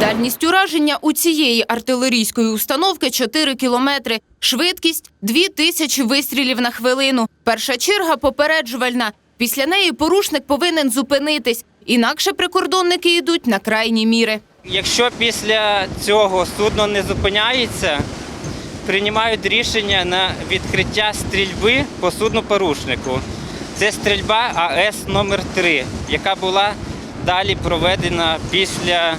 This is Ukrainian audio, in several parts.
Дальність ураження у цієї артилерійської установки 4 кілометри. Швидкість 2 тисячі вистрілів на хвилину. Перша черга попереджувальна. Після неї порушник повинен зупинитись. Інакше прикордонники йдуть на крайні міри. Якщо після цього судно не зупиняється, приймають рішення на відкриття стрільби по суднопорушнику. Це стрільба АЕС номер 3 яка була далі проведена після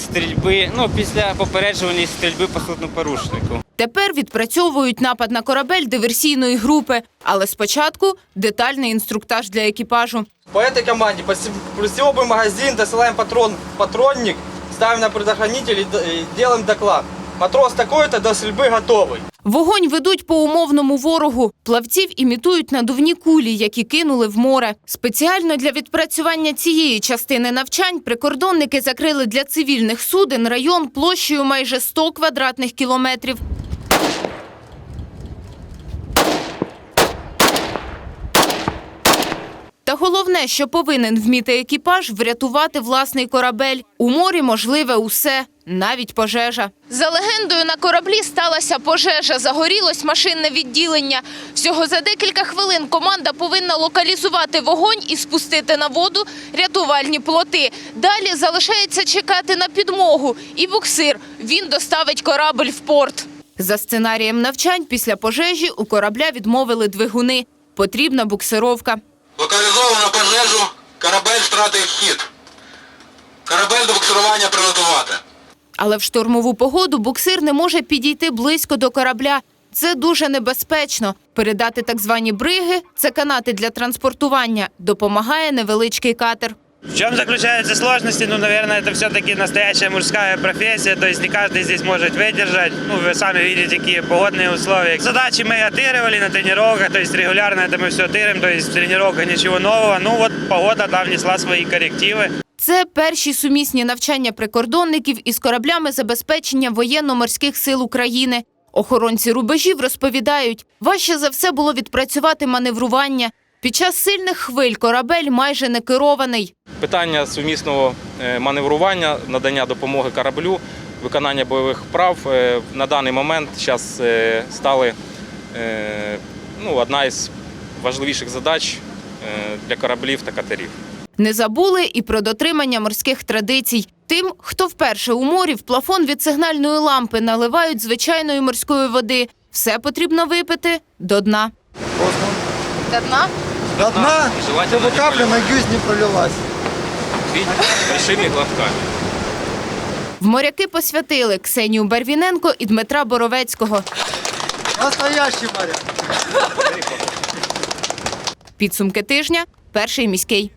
стрільби, ну після попереджувальної стрільби по суднопорушнику. Тепер відпрацьовують напад на корабель диверсійної групи. Але спочатку детальний інструктаж для екіпажу. По этой команді плюсевой магазин, досилаємо патрон патронник, ставимо на предохранитель і робимо доклад. Матрос такой-то до стрельбы готовый. Вогонь ведуть по умовному ворогу. Плавців імітують надувні кулі, які кинули в море. Спеціально для відпрацювання цієї частини навчань прикордонники закрили для цивільних суден район площею майже 100 квадратних кілометрів. Та головне, що повинен вміти екіпаж врятувати власний корабель. У морі можливе усе, навіть пожежа. За легендою, на кораблі сталася пожежа, загорілось машинне відділення. Всього за декілька хвилин команда повинна локалізувати вогонь і спустити на воду рятувальні плоти. Далі залишається чекати на підмогу. І буксир. Він доставить корабль в порт. За сценарієм навчань після пожежі у корабля відмовили двигуни. Потрібна буксировка. Локалізовано пожежу, корабель втратив хід. Корабель до буксирування приготувати. Але в штормову погоду буксир не може підійти близько до корабля. Це дуже небезпечно. Передати так звані бриги це канати для транспортування. Допомагає невеличкий катер. В чем заключаются сложности? Ну, наверное, это все-таки настоящая мужская профессия, то есть не каждый здесь может выдержать. Ну, вы сами видите, какие погодные условия. Задачи мы отыгрывали на тренировках, то есть регулярно это мы все тырим, то есть в тренировках ничего нового. Ну, вот погода, да, внесла свои коррективы. Це перші сумісні навчання прикордонників із кораблями забезпечення воєнно-морських сил України. Охоронці рубежів розповідають, важче за все було відпрацювати маневрування. Під час сильних хвиль корабель майже не керований. Питання сумісного е, маневрування, надання допомоги кораблю, виконання бойових вправ е, на даний момент зараз стали е, ну, одна із важливіших задач для кораблів та катерів. Не забули і про дотримання морських традицій. Тим, хто вперше у морі в плафон від сигнальної лампи наливають звичайної морської води. Все потрібно випити до дна. До дна? До дна, чтобы капля на гюз не пролилась. Большими глотками. В моряки посвятили Ксенію Барвіненко і Дмитра Боровецького. Настоящий моряк. Підсумки тижня перший міський.